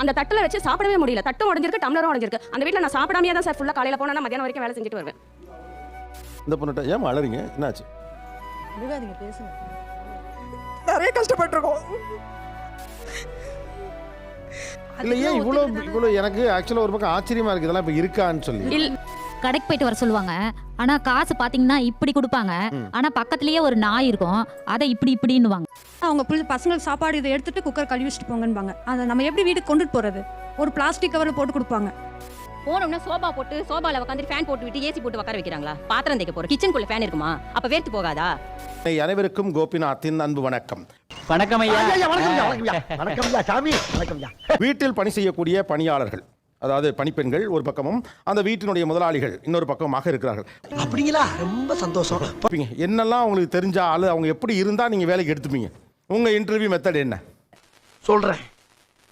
அந்த தட்டுல வச்சு சாப்பிடவே முடியல. தட்டும் உடஞ்சிருக்கு டம்ளரும் உடஞ்சிருக்கு. அந்த வீட்ல நான் சாப்பிடாமயே தான் சார் ஃபுல்லா காலையில போனா மத்தியானம் வரைக்கும் வேலை செஞ்சுட்டு வருவேன். இந்த பொண்ணுகிட்ட ஏன் அழறீங்க என்னாச்சு? விழுகாதீங்க பேசுங்க. நிறைய கஷ்டப்பட்டிருக்கோம். இல்லை ஏன் இவ்வளோ இவ்வளோ எனக்கு ஆக்சுவலாக ஒரு பக்கம் ஆச்சரியமா இருக்கு இதெல்லாம் இப்போ இருக்கான்னு சொல்லி. கடைக்கு போயிட்டு வர சொல்லுவாங்க. ஆனா காசு பாத்தீங்கன்னா இப்படி கொடுப்பாங்க. ஆனா பக்கத்துலயே ஒரு நாய் இருக்கும். அதை இப்படி இப்படின்னுவாங்க. அவங்க புள்ள பசங்களுக்கு சாப்பாடு இதை எடுத்துட்டு குக்கர் கழுவி வச்சுட்டு போங்கன்பாங்க. அதை நம்ம எப்படி வீட்டுக்கு கொண்டுட்டு போறது? ஒரு பிளாஸ்டிக் கவர்ல போட்டு கொடுப்பாங்க. போனோம்னா சோபா போட்டு சோபால உட்காந்து ஃபேன் போட்டு விட்டு ஏசி போட்டு உட்கார வைக்கிறாங்களா? பாத்திரம் தேய்க்க போற கிச்சனுக்குள்ள ஃபேன் இருக்குமா? அப்ப வேர்த்து போகாதா? அனைவருக்கும் கோபிநாத்தின் அன்பு வணக்கம். வணக்கம் ஐயா. வணக்கம் சாமி. வணக்கம் வீட்டில் பணி செய்யக்கூடிய பணியாளர்கள். அதாவது பணிப்பெண்கள் ஒரு பக்கமும் அந்த வீட்டினுடைய முதலாளிகள் இன்னொரு பக்கமாக இருக்கிறார்கள். அப்படிங்களா? ரொம்ப சந்தோஷம். பார்ப்பீங்க. என்னெல்லாம் உங்களுக்கு தெரிஞ்ச ஆளு அவங்க எப்படி இருந்தால் நீங்கள் வேலைக்கு எடுத்துப்பீங்க? உங்கள் இன்டர்வியூ மெத்தட் என்ன? சொல்றேன்.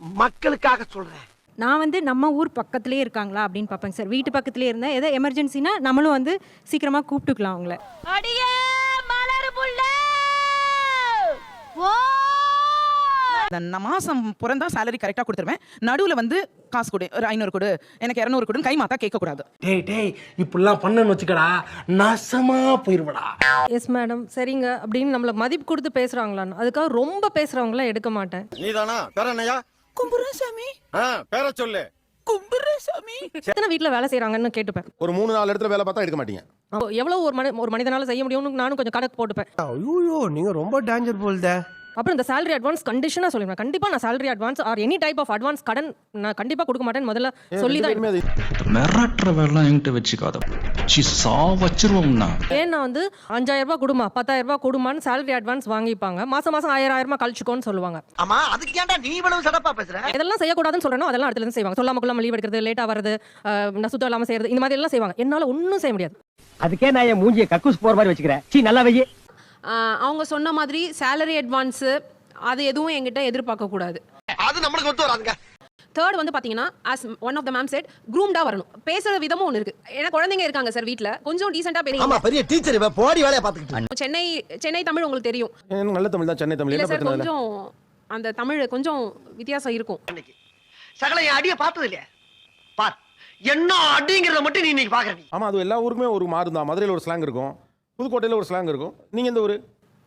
மக்களுக்காக சொல்றேன். நான் வந்து நம்ம ஊர் பக்கத்துலேயே இருக்காங்களா அப்படின்னு பார்ப்பேங்க சார். வீட்டு பக்கத்துலேயே இருந்தால் ஏதோ எமர்ஜென்சினா நம்மளும் வந்து சீக்கிரமாக கூப்பிட்டுக்கலாம் அவங்கள. அடியே மலர் புள்ள நான் மாசம் பிறந்தா சேலரி கரெக்டாக கொடுத்துருவேன். நடுவில் வந்து காசு கொடு ஒரு ஐநூறு கொடு எனக்கு இரநூறு கொடுன்னு கை மாத்தா கேட்கக்கூடாது. டேய் டேய் இப்படிலாம் பண்ணன்னு வச்சுக்கடா நாசமா போயிருவடா. எஸ் மேடம் சரிங்க. அப்படின்னு நம்மளை மதிப்பு கொடுத்து பேசுகிறாங்களான்னு அதுக்காக ரொம்ப பேசுகிறவங்களாம் எடுக்க மாட்டேன். நீதானா? பேர என்னையா கும்புறேன் சாமி பேர சொல்லு. கும்புறேன் சாமி எத்தனை வீட்டில் வேலை செய்கிறாங்கன்னு கேட்டுப்பேன். ஒரு மூணு நாலு இடத்துல வேலை பார்த்தா எடுக்க மாட்டீங்க. அப்போ எவ்வளோ ஒரு மனி ஒரு மனிதனால செய்ய முடியும்னு நானும் கொஞ்சம் கணக்கு போட்டுப்பேன். ஐயோ நீங்க ரொம்ப டேஞ்சர் போல்தே. அப்புறம் இந்த salary அட்வான்ஸ் கண்டிஷனாக சொல்லிடுவேன் கண்டிப்பாக நான் salary advance are any type of advance கடன் நான் கண்டிப்பாக கொடுக்க மாட்டேன்னு முதல்ல சொல்லி தான் மிரட்டுற வேலைலாம் என்கிட்ட வச்சுக்காத. சி சா வச்சிருவோம்னா. ஏன்னா வந்து அஞ்சாயிரம் ரூபாய் கொடுமா பத்தாயிரம் ரூபாய் கொடுமான்னு salary அட்வான்ஸ் வாங்கிப்பாங்க. மாசம் மாசம் ஆயிரம் ஆயிரமா கழிச்சுக்கோன்னு சொல்லுவாங்க. ஆமா அதுக்கு ஏன்டா நீ இவ்வளவு சடப்பா பேசுற? இதெல்லாம் செய்யக்கூடாதுன்னு சொல்றேனோ அதெல்லாம் அடுத்துல இருந்து செய்வாங்க. சொல்லாம கொள்ளாம லீவ் எடுக்கிறது லேட்டா வருது சுத்தம் இல்லாம செய்யறது இந்த மாதிரி எல்லாம் செய்வாங்க. என்னால ஒன்றும் செய்ய முடியாது. அதுக்கே நான் என் மூஞ்சிய கக்கூஸ் போற மாதிரி வச்சுக்கிறேன். சீ நல்லா வையே அவங்க சொன்ன மாதிரி சேலரி அட்வான்ஸு அது எதுவும் என்கிட்ட எதிர்பார்க்க கூடாது அது நம்மளுக்கு ஒத்து வராதுங்க. தேர்ட் வந்து பாத்தீங்கன்னா as one of the ma'am set க்ரூம்டா வரணும். பேசுற விதமும் ஒன்று இருக்கு. ஏன்னா குழந்தைங்க இருக்காங்க சார் வீட்ல. கொஞ்சம் டீசெண்டா ஆமா பேசுங்க பெரிய டீச்சர் இவ போடி வேலைய பாத்துக்கிட்டு சென்னை சென்னை தமிழ் உங்களுக்கு தெரியும். நல்ல தமிழ் தான் சென்னை தமிழ். சார் கொஞ்சம் அந்த தமிழ் கொஞ்சம் வித்தியாசம் இருக்கும். சகல என் அடிய பார்த்தது இல்லையா? பார் என்ன அடிங்கிறத மட்டும் நீ இன்னைக்கு பாக்குற நீ ஆமாம் அது எல்லா ஊருக்குமே ஒரு மாறு தான் மதுரையில் ஒரு ஸ்லாங் இருக்கும். புதுக்கோட்டையில் ஒரு ஸ்லாங் இருக்கும். நீங்கள் இந்த ஊர்?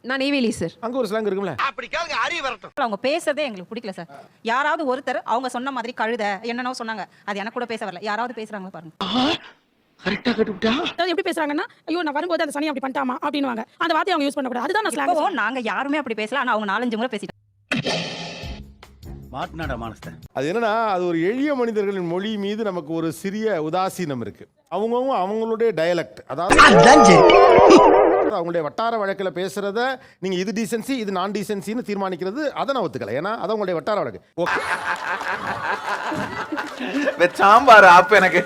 நான் நெய்வேலி சார் அங்கே ஒரு ஸ்லாங் இருக்கும்ல. அப்படி கேளுங்க அறிய வரட்டும். அவங்க பேசுறதே எங்களுக்கு பிடிக்கல சார் யாராவது ஒருத்தர் அவங்க சொன்ன மாதிரி கழுத என்னென்னோ சொன்னாங்க. அது எனக்கு கூட பேச வரல. யாராவது பேசுறாங்களா பாருங்க. கரெக்டா எப்படி பேசுறாங்கன்னா ஐயோ நான் வரும்போது அந்த சனி அப்படி பண்ணிட்டாமா அப்படின்னுவாங்க. அந்த வார்த்தையை அவங்க யூஸ் பண்ணக்கூடாது. அதுதான் நான் ஸ்லாங் நாங்க யாருமே அப்படி பேசல. ஆனா அவங்க நாலஞ்சு முறை பேசிட்டாங்க மாட்டினாடா மானஸ்த அது என்னன்னா அது ஒரு எளிய மனிதர்களின் மொழி மீது நமக்கு ஒரு சிறிய உதாசீனம் இருக்கு. அவங்கவுங்க அவங்களுடைய டயலக்ட் அதாவது அவங்களுடைய வட்டார வழக்கில் பேசுறத நீங்க இது டீசென்சி இது நான் டீசென்சின்னு தீர்மானிக்கிறது அதை நான் ஒத்துக்கல. ஏன்னா அது அவங்களுடைய வட்டார வழக்கு. சாம்பார் ஆப் எனக்கு.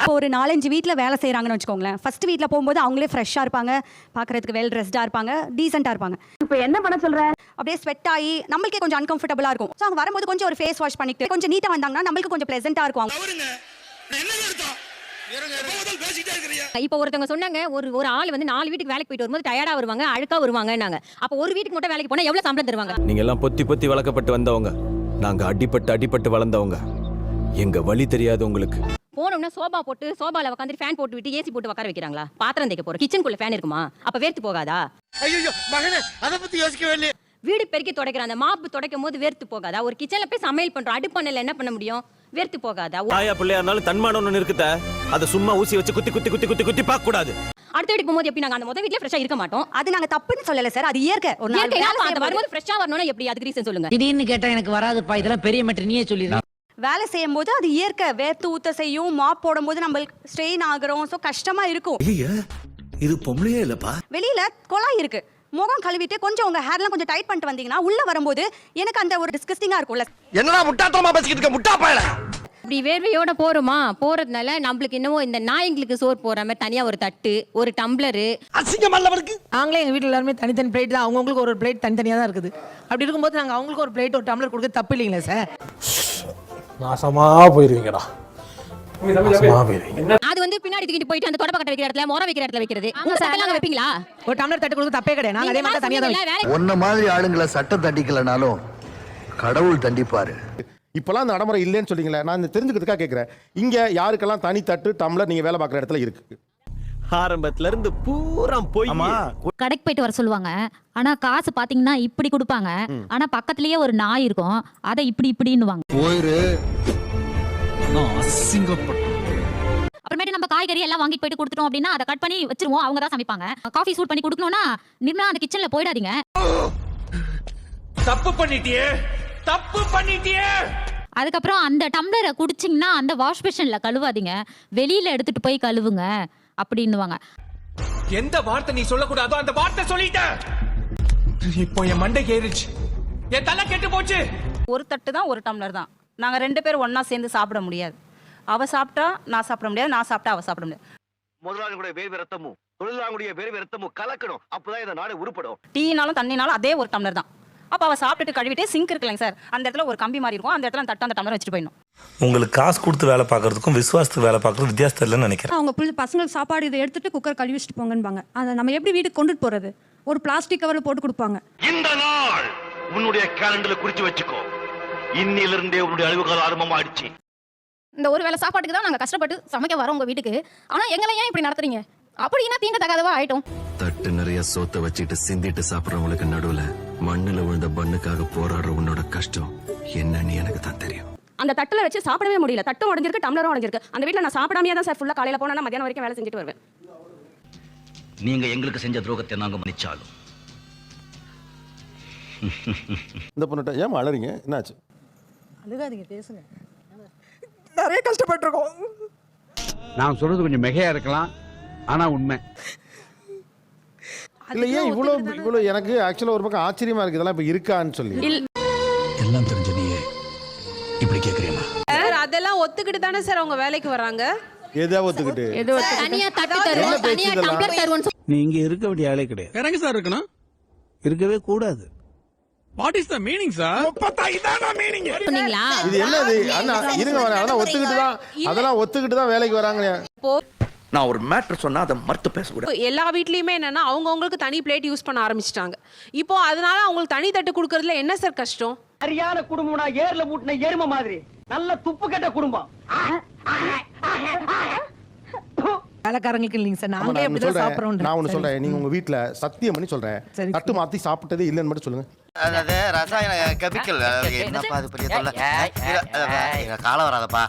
இப்போ ஒரு நாலஞ்சு வீட்டில் வேலை செய்கிறாங்கன்னு வச்சுக்கோங்களேன். ஃபர்ஸ்ட் வீட்டில் போகும்போது அவங்களே ஃப்ரெஷ்ஷாக இருப்பாங்க. பார்க்கறதுக்கு வெல் ட்ரெஸ்டாக இருப்பாங்க. டீசெண்டாக இருப்பாங்க. இப்போ என்ன பண்ண சொல்ற? அப்படியே ஸ்வெட் ஆகி நம்மளுக்கே கொஞ்சம் அன்கம்ஃபர்டபுளாக இருக்கும். ஸோ அவங்க வரும்போது கொஞ்சம் ஒரு ஃபேஸ் வாஷ் பண்ணிட்டு கொஞ்சம் நீட்டாக வந்தாங்கன்னா நம்மளுக்கு கொஞ்சம் ப்ளசென்ட்டாக இருக்கும் அவங்க. இப்போ ஒருத்தவங்க சொன்னாங்க ஒரு ஒரு ஆள் வந்து நாலு வீட்டுக்கு வேலைக்கு போயிட்டு வரும்போது டயர்டா வருவாங்க அழுக்கா வருவாங்கன்னாங்க. அப்போ ஒரு வீட்டுக்கு மட்டும் வேலைக்கு போனா எவ்வளவு சம்பளம் தருவாங்க? நீங்க எல்லாம் பொத்தி பொத்தி வளர்க்கப்பட்டு வந்தவங்க. நாங்க அடிபட்டு அடிபட்டு வளர்ந்தவங்க. எங்க வழி தெரியாது உங்களுக்கு. போனோம்னா சோபா போட்டு சோபால உட்காந்து ஃபேன் போட்டு விட்டு ஏசி போட்டு உட்கார வைக்கிறாங்களா? பாத்திரம் தேய்க்க போற. கிச்சனுக்குள்ள ஃபேன் இருக்குமா? அப்ப வேர்த்து போகாதா? ஐயோ மகனே அத பத்தி யோசிக்கவே இல்லையே வீடு பெருக்கி துடைக்கிற அந்த மாப்பு துடைக்கும் போது வேர்த்து போகாதா? ஒரு கிச்சன்ல போய் சமையல் பண்றோம். அடுப்பண்ணில் என்ன பண்ண முடியும்? வேர்த்து போகாதா? தாயா பிள்ளையா இருந்தாலும் தன்மானம் ஒண்ணு இருக்குத. அதை சும்மா ஊசி வச்சு குத்தி குத்தி குத்தி குத்தி குத்தி பார்க்க கூடாது. அடுத்த வீட்டுக்கு போகும்போது எப்படி நாங்க அந்த முத வீட்ல ஃப்ரெஷ்ஷா இருக்க மாட்டோம்? அது நாங்கள் தப்புன்னு சொல்லலை சார். அது இயற்கை. ஒரு நாள் வரும்போது ஃப்ரெஷ்ஷா வரணும்னா எப்படி? அதுக்கு ரீசன் சொல்லுங்க. திடீர்னு கேட்டா எனக்கு வராதுப்பா. இதெல்லாம் பெரிய மேட்டர் நீயே சொல்லிடு வேலை செய்யும் போது அது இயற்கை. வேர்த்து ஊத்த செய்யும் மாப் போடும்போது நம்ம ஸ்ட்ரெயின் ஆகுறோம். ஸோ கஷ்டமா இருக்கும். இது பொம்பளையே இல்லப்பா? வெளியில குழாய் இருக்கு. முகம் கழுவிட்டு கொஞ்சம் உங்க ஹேர்லாம் கொஞ்சம் டைட் பண்ணிட்டு வந்தீங்கன்னா உள்ள வரும்போது எனக்கு அந்த ஒரு டிஸ்கஸ்டிங்கா இருக்கும்ல. என்னடா முட்டாத்தனமா பேசிக்கிட்டு இருக்க முட்டா பயல இப்படி வேர்வையோட போறோமா? போறதுனால நம்மளுக்கு என்னவோ இந்த நாய்ங்களுக்கு சோறு போற மாதிரி தனியா ஒரு தட்டு ஒரு டம்ளரு அசிங்கம் அல்லவருக்கு நாங்களே எங்க வீட்டுல எல்லாருமே தனித்தனி பிளேட் தான். அவங்களுக்கு ஒரு பிளேட் தனித்தனியா தான் இருக்குது. அப்படி இருக்கும்போது நாங்க அவங்களுக்கு ஒரு பிளேட் ஒரு டம்ளர் கொடுக்க தப்பு இல்லைங்களா சார் நாசமா போயிருவீங்கடா. நாசமா போயிருவீங்க. அது வந்து பின்னாடி தூக்கிட்டு போயிட்டு அந்த தொடப்ப கட்ட வைக்கிற இடத்துல முறை வைக்கிற இடத்துல வைக்கிறது. உங்க தட்டெல்லாம் அங்க வைப்பீங்களா? ஒரு டம்ளர் தட்டு கொடுக்க தப்பே கிடையாது. நாங்க அதே மாதிரி தனியா தான் மாதிரி ஆளுங்களை சட்டம் தண்டிக்கலனாலும் கடவுள் தண்டிப்பாரு. இப்போலாம் அந்த நடைமுறை இல்லைன்னு சொல்றீங்களே நான் இந்த தெரிஞ்சுக்கிறதுக்காக கேட்குறேன் இங்கே யாருக்கெல்லாம் தனி தட்டு டம்ளர் நீங்கள் வேலை பார்க்குற இடத்துல இருக்கு? ஆரம்பத்துல இருந்து பூரா போய். கடைக்கு போயிட்டு வர சொல்லுவாங்க. ஆனா காசு பாத்தீங்கன்னா இப்படி கொடுப்பாங்க. ஆனா பக்கத்துலயே ஒரு நாய் இருக்கும். அதை இப்படி இப்படின்னுவாங்க. அப்புறமேட்டு நம்ம காய்கறி எல்லாம் வாங்கிட்டு போயிட்டு கொடுத்துட்டோம் அப்படின்னா அதை கட் பண்ணி வச்சிருவோம். அவங்க தான் சமைப்பாங்க. காஃபி சூட் பண்ணி கொடுக்கணும்னா நிர்மலா அந்த கிச்சன்ல போயிடாதீங்க. தப்பு பண்ணிட்டியே. தப்பு பண்ணிட்டியே. அதுக்கப்புறம் அந்த டம்ளரை குடிச்சிங்கன்னா அந்த வாஷ் பேஷன்ல கழுவாதீங்க. வெளியில எடுத்துட்டு போய் கழுவுங்க. அப்படின்னுவாங்க. எந்த வார்த்தை நீ சொல்லக்கூடாதோ அந்த வார்த்தை சொல்லிட்ட. இப்போ என் மண்டை ஏறிச்சு என் தலை கெட்டு போச்சு. ஒரு தட்டு தான் ஒரு டம்ளர் தான். நாங்க ரெண்டு பேரும் ஒண்ணா சேர்ந்து சாப்பிட முடியாது. அவ சாப்பிட்டா நான் சாப்பிட முடியாது நான் சாப்பிட்டா அவ சாப்பிட முடியாது. முதலாளிகளுடைய வேர்வை ரத்தமும் தொழிலாளர்களுடைய வேர்வை ரத்தமும் கலக்கணும். அப்பதான் இந்த நாடு உருப்படும். டீனாலும் தண்ணினாலும் அதே ஒரு டம்ளர் தான். அப்ப அவ சாப்பிட்டுட்டு கழுவிட்டே சிங்க் இருக்குல்லங்க சார். அந்த இடத்துல ஒரு கம்பி மாதிரி இருக்கும். அந்த இடத்துல அந்த தட்டு அந்த டம்ளர் வச்சுட்டு போயிடணும். உங்களுக்கு காசு கொடுத்து வேலை பார்க்கறதுக்கும் விசுவாசத்துக்கு வேலை பார்க்கறதுக்கும் வித்தியாசம் இல்லைன்னு நினைக்கிறேன். அவங்க புள்ள பசங்களுக்கு சாப்பாடு இதை எடுத்துட்டு குக்கர் கழுவி வச்சுட்டு போங்கன்பாங்க. அதை நம்ம எப்படி வீட்டுக்கு கொண்டுட்டு போறது? ஒரு பிளாஸ்டிக் கவர்ல போட்டு கொடுப்பாங்க. இந்த நாள் உன்னுடைய கேலண்டர்ல குறிச்சு வச்சுக்கோ. இன்னிலிருந்தே உன்னுடைய அழிவு காலம் ஆரம்பமாயிடுச்சு இந்த ஒரு வேளை சாப்பாட்டுக்கு தான் நாங்க கஷ்டப்பட்டு சமைக்க வரோம் உங்க வீட்டுக்கு. ஆனா எங்களை ஏன் இப்படி நடத்துறீங்க? அப்படின்னா தீங்க தகாதவா ஆயிட்டோம். தட்டு நிறைய சோத்த வச்சுட்டு சிந்திட்டு சாப்பிடுறவங்களுக்கு நடுவுல மண்ணுல விழுந்த பண்ணுக்காக போராடுற உன்னோட கஷ்டம் என்னன்னு எனக்கு தான் தெரியும். அந்த தட்டுல வச்சு சாப்பிடவே முடியல. தட்டும் உடஞ்சிருக்கு டம்ளரும் உடஞ்சிருக்கு. அந்த வீட்ல நான் சாப்பிடாமயே தான் சார் ஃபுல்லா காலையில போனா மத்தியானம் வரைக்கும் வேலை செஞ்சுட்டு வருவேன். நீங்க எங்களுக்கு செஞ்ச துரோகத்தை நாங்க மன்னிச்சாலும். இந்த பொண்ணுட்ட ஏன் அழறீங்க என்னாச்சு? அழுகாதீங்க பேசுங்க. நிறைய கஷ்டப்பட்டிருக்கோம். நான் சொல்றது கொஞ்சம் மிகையா இருக்கலாம். ஆனா உண்மை. இல்லை ஏன் இவ்வளோ இவ்வளோ எனக்கு ஆக்சுவலாக ஒரு பக்கம் ஆச்சரியமா இருக்கு. இதெல்லாம் இப்போ இருக்கான்னு சொல்லி. எல்லாம் தெரிஞ்ச இப்படி கேட்குறீங்களா சார் அதெல்லாம் ஒத்துக்கிட்டு தானே சார் அவங்க வேலைக்கு வராங்க எதா ஒத்துக்கிட்டு? தனியா தட்டு தருவோம். தனியா? டம்ளர் தருவோம் நீ இங்க இருக்க வேண்டிய ஆளே கிடையாது. இறங்க சார் இருக்கணும். இருக்கவே கூடாது. What is the meaning sir சொன்னீங்களா? இது என்னது? அண்ணா இருங்க வரேன் அதெல்லாம் ஒத்துக்கிட்டு தான் அதெல்லாம் ஒத்துக்கிட்டு தான் வேலைக்கு வராங்க நான் ஒரு மேட்டர் சொன்னா அதை மறுத்து பேசக்கூடாது. எல்லா வீட்லயுமே என்னன்னா அவங்கவங்களுக்கு தனி பிளேட் யூஸ் பண்ண ஆரம்பிச்சிட்டாங்க. இப்போ அதனால அவங்களுக்கு தனி தட்டு கொடுக்கறதுல என்ன சார் கஷ்டம்? சரியான குடும்பம்னா ஏர்ல மூட்டின எரும மாதிரி. நல்ல துப்பு கெட்ட குடும்பம். வேலைக்காரங்களுக்கு இல்லைங்க சார் நான் ஒண்ணு சொல்றேன். நான் ஒன்று சொல்றேன். நீங்க உங்க வீட்ல சத்தியம் பண்ணி சொல்றேன். தட்டு மாத்தி சாப்பிட்டதே இல்லைன்னு மட்டும் சொல்லுங்க. அதாவது ரசாயன கெமிக்கல் என்னப்பா அது பெரிய தொல்லை? காலம் வராதப்பா.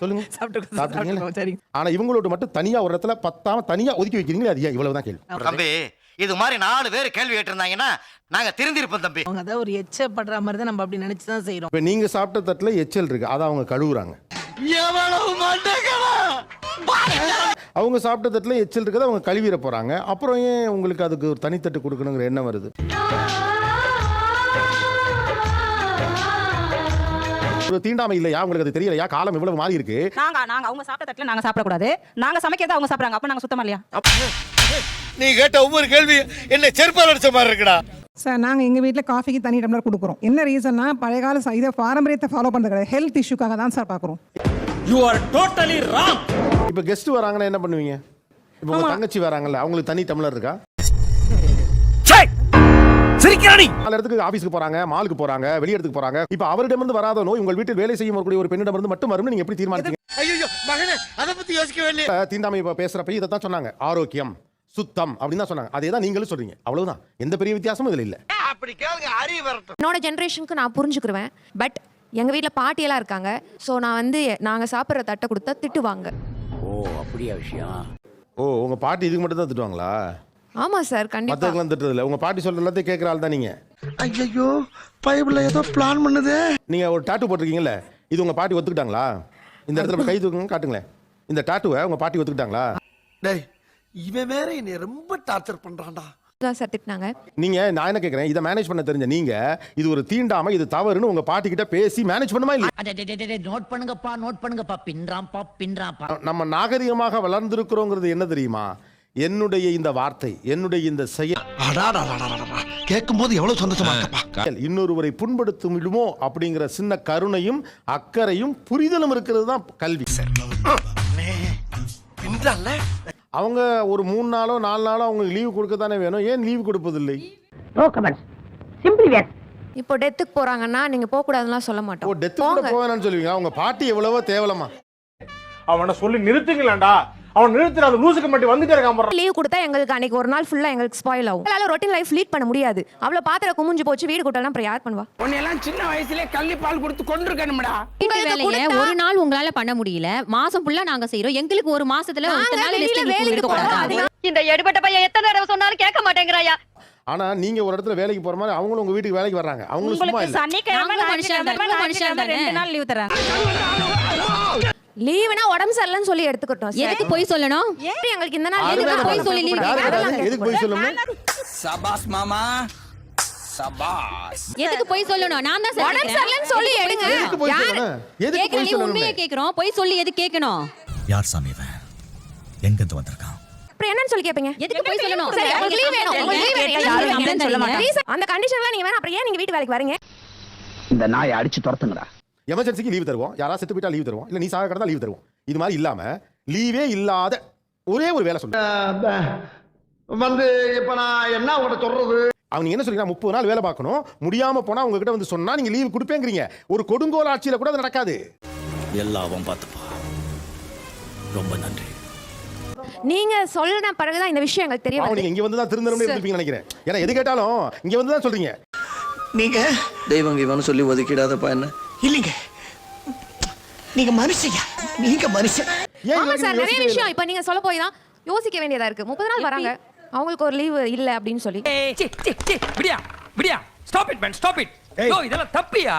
சொல்லுங்க. சாப்பிட்டீங்களா ஆனா இவங்களோட மட்டும் தனியா ஒரு இடத்துல பத்தாம தனியா ஒதுக்கி வைக்கிறீங்களே அது இவ்வளவுதான் கேள்வி. தம்பி இது மாதிரி நாலு பேர் கேள்வி கேட்டிருந்தாங்கன்னா நாங்க திருந்திருப்போம் தம்பி. அவங்க அதான் ஒரு எச்சப்படுற மாதிரி தான் நம்ம அப்படி நினைச்சு தான் செய்யறோம் இப்போ நீங்க சாப்பிட்ட தட்டுல எச்சல் இருக்கு. அதை அவங்க கழுவுறாங்க. அவங்க சாப்பிட்ட தட்டுல எச்சல் இருக்குது அவங்க கழுவிட போறாங்க. அப்புறம் ஏன் உங்களுக்கு அதுக்கு ஒரு தனித்தட்டு கொடுக்கணுங்கிற எண்ணம் வருது? ஒரு தீண்டாமை இல்லையா? உங்களுக்கு அது தெரியலையா? காலம் இவ்வளவு மாறி இருக்கு? நாங்க நாங்க அவங்க சாப்பிட்ட தட்டுல நாங்க சாப்பிடக்கூடாது. நாங்க சமைக்கிறத அவங்க சாப்பிடுறாங்க. அப்ப நாங்க சுத்தமா இல்லையா? நீ கேட்ட ஒவ்வொரு கேள்வி என்ன செருப்பால் அடிச்ச மாதிரி இருக்குடா. சார் நாங்க எங்க வீட்ல காஃபிக்கு தனி டம்ளர் கொடுக்குறோம். என்ன ரீசன்னா பழைய கால இதை பாரம்பரியத்தை ஃபாலோ பண்றது கிடையாது. ஹெல்த் இஷ்யூக்காக தான் சார் பாக்குறோம். யூ ஆர் டோட்டலி ராங் இப்போ கெஸ்ட் வராங்கன்னா என்ன பண்ணுவீங்க? இப்போ உங்க தங்கச்சி வராங்கல்ல அவங்களுக்கு தனி டம்ளர் இருக்கா? சிரிக்கிறானி நாலு இடத்துக்கு ஆபீஸ்க்கு போறாங்க மாலுக்கு போறாங்க வெளி இடத்துக்கு போறாங்க. இப்போ அவரிடமிருந்து வராத நோய் உங்கள் வீட்டில் வேலை செய்யும் வரக்கூடிய ஒரு பெண்ணிடமிருந்து மட்டும் வரும்னு நீங்க எப்படி தீர்மானிச்சீங்க ஐயோ மகனே அதை பத்தி யோசிக்கவே இல்லையே இப்ப தீண்டாமை இப்போ பேசுறப்ப இதை தான் சொன்னாங்க. ஆரோக்கியம் சுத்தம் அப்படின்னு தான் சொன்னாங்க. அதே தான் நீங்களும் சொல்றீங்க. அவ்வளவுதான். எந்த பெரிய வித்தியாசமும் இதுல இல்ல. அப்படி கேளுங்க அறிவு வரட்டும். என்னோட ஜென்ரேஷனுக்கு நான் புரிஞ்சுக்கிருவேன். பட் எங்க வீட்ல பாட்டியெல்லாம் இருக்காங்க. ஸோ நான் வந்து நாங்க சாப்பிட்ற தட்டை கொடுத்தா திட்டுவாங்க. ஓ அப்படியா விஷயம்? ஓ உங்க பாட்டி இதுக்கு மட்டும் தான் திட்டுவாங்களா? ஆமா சார் கண்டிப்பா. மற்றவங்களாம் திட்டுறது இல்ல உங்க பாட்டி சொல்ற எல்லாத்தையும் கேட்குற ஆள் தான் நீங்க. ஐயோ பைபிள்ல ஏதோ பிளான் பண்ணுதே. நீங்க ஒரு டாட்டு போட்டிருக்கீங்கல்ல இது உங்க பாட்டி ஒத்துக்கிட்டாங்களா? இந்த இடத்துல கை தூக்குங்க காட்டுங்களேன். இந்த டாட்டுவை உங்க பாட்டி ஒத்துக்கிட்டாங்களா? டேய் இவன் வேற என்னை ரொம்ப டார்ச்சர் பண்றான்டா. தான் சார் திட்டினாங்க. நீங்க நான் என்ன கேட்கறேன் இதை மேனேஜ் பண்ண தெரிஞ்ச நீங்க இது ஒரு தீண்டாம இது தவறுன்னு உங்க பாட்டி கிட்ட பேசி மேனேஜ் பண்ணுமா இல்லையா? நோட் பண்ணுங்கப்பா நோட் பண்ணுங்கப்பா. பின்றாம்பா பின்றாம்பா நம்ம நாகரிகமாக வளர்ந்திருக்கிறோங்கிறது என்ன தெரியுமா? என்னுடைய இந்த வார்த்தை என்னுடைய இந்த செயல் கேட்கும் போது எவ்வளவு சந்தோஷமா இருக்கப்பா. இன்னொருவரை புண்படுத்தும் விடுமோ அப்படிங்கிற சின்ன கருணையும் அக்கறையும் புரிதலும் இருக்கிறது தான் கல்வி. அவங்க ஒரு மூணு நாளோ நாலு நாளோ அவங்க லீவு கொடுக்க தானே வேணும். ஏன் லீவு கொடுப்பதில்லை? இப்போ டெத்துக்கு போறாங்கன்னா நீங்க போக கூடாதுலாம் சொல்ல ஓ மாட்டோம் டெத்து கூட போவேன்னு சொல்லுவீங்க அவங்க பாட்டி எவ்வளவோ தேவலமா அவனை சொல்லி நிறுத்துங்களேன்டா. அவன் நிறுத்துற அந்த லூசுக்கு மட்டும் வந்துட்டே இருக்கான் லீவ் கொடுத்தா எங்களுக்கு அன்னைக்கு ஒரு நாள் ஃபுல்லா எங்களுக்கு ஸ்பாயில் ஆகும். எங்களால ரொட்டீன் லைஃப் லீட் பண்ண முடியாது. அவ்வளவு பாத்திர குமிஞ்சு போச்சு வீடு கூட்டலாம் அப்புறம் யார் பண்ணுவா? உன்னையெல்லாம் சின்ன வயசுல கள்ளி பால் கொடுத்து கொண்டிருக்கணும்டா வேலையை ஒரு நாள் உங்களால பண்ண முடியல. மாசம் ஃபுல்லா நாங்க செய்றோம். எங்களுக்கு ஒரு மாசத்துல ஒரு நாள் வேலைக்கு போறோம். இந்த எடுபட்ட பையன் எத்தனை தடவை சொன்னாலும் கேட்க மாட்டேங்கிறாயா? ஆனா நீங்க ஒரு இடத்துல வேலைக்கு போற மாதிரி அவங்களும் உங்க வீட்டுக்கு வேலைக்கு வர்றாங்க. அவங்களும் சும்மா இல்ல. சனிக்கிழமை மனுஷன். ரெண்டு நாள் லீவ் தராங்க லீவுனா உடம்பு சரியில்லைன்னு சொல்லி எடுத்துக்கிட்டோம். எதுக்கு போய் சொல்லணும்? சரி, எங்களுக்கு இந்த நாள் எதுக்கு போய் சொல்லி leave யாரு? எதுக்கு போய் சொல்லணும்? சபாஸ் மாமா சபாஸ் எதுக்கு போய் சொல்லணும்? நான் தான் சார் உடம்பு கேக்குறேன். சரியில்லைன்னு சொல்லி எடுங்க. எதுக்கு போய் யாரு- சொல்லணும்? எதுக்கு போய் நீ உண்மையை சொல்லணும் கேக்குறோம். போய் சொல்லி எது கேட்கணும்? யார் சாமி இவன்? எங்கிருந்து வந்திருக்கான்? அப்புறம் என்னன்னு சொல்லி கேப்பீங்க? எதுக்கு போய் சொல்லணும்? சரி, உங்களுக்கு leave வேணும், உங்களுக்கு leave வேணும். கேட்டா யாரும் சொல்ல மாட்டாங்க. Reason- அந்த கண்டிஷன்ல நீங்க வேணும் அப்புறம் ஏன் நீங்க வீட்டு வேலைக்கு வரீங்க? இந்த நாயை அடிச்சு துரத்துங்கடா. எமர்ஜென்சிக்கு லீவ் தருவோம். யாராவது செத்து போயிட்டா லீவ் தருவோம். இல்ல நீ சாக கிடந்தா லீவ் தருவோம். இது மாதிரி இல்லாம லீவே இல்லாத ஒரே ஒரு வேலை சொல்லுங்க வந்து இப்ப நான் என்ன உங்கள்ட்ட சொல்றது? அவங்க என்ன சொல்றீங்க முப்பது நாள் வேலை பார்க்கணும். முடியாம போனா உங்ககிட்ட வந்து சொன்னா நீங்க லீவ் கொடுப்பேங்கிறீங்க. ஒரு கொடுங்கோல் ஆட்சியில கூட அது நடக்காது. எல்லாவும் பார்த்துப்பா. ரொம்ப நன்றி. நீங்க சொன்ன பிறகுதான் இந்த விஷயம் எங்களுக்கு தெரிய அவங்க வருது நீங்க இங்க வந்து தான் திருந்தணும்னு இருப்பீங்கன்னு நினைக்கிறேன். ஏன்னா எது கேட்டாலும் இங்க வந்து தான் சொல்றீங்க. நீங்க தெய்வம் இவனு சொல்லி ஒதுக்கிடாதப்பா என்ன? இல்லைங்க. நீங்க மனுஷயா நீங்க மனுஷன். ஆமா சார் நிறைய விஷயம். இப்ப நீங்க சொல்ல போய் தான் யோசிக்க வேண்டியதா இருக்கு. முப்பது நாள் வராங்க. அவங்களுக்கு ஒரு லீவ் இல்ல அப்படின்னு சொல்லி. விடியா விடியா. Stop it man stop it இதெல்லாம் தப்பியா?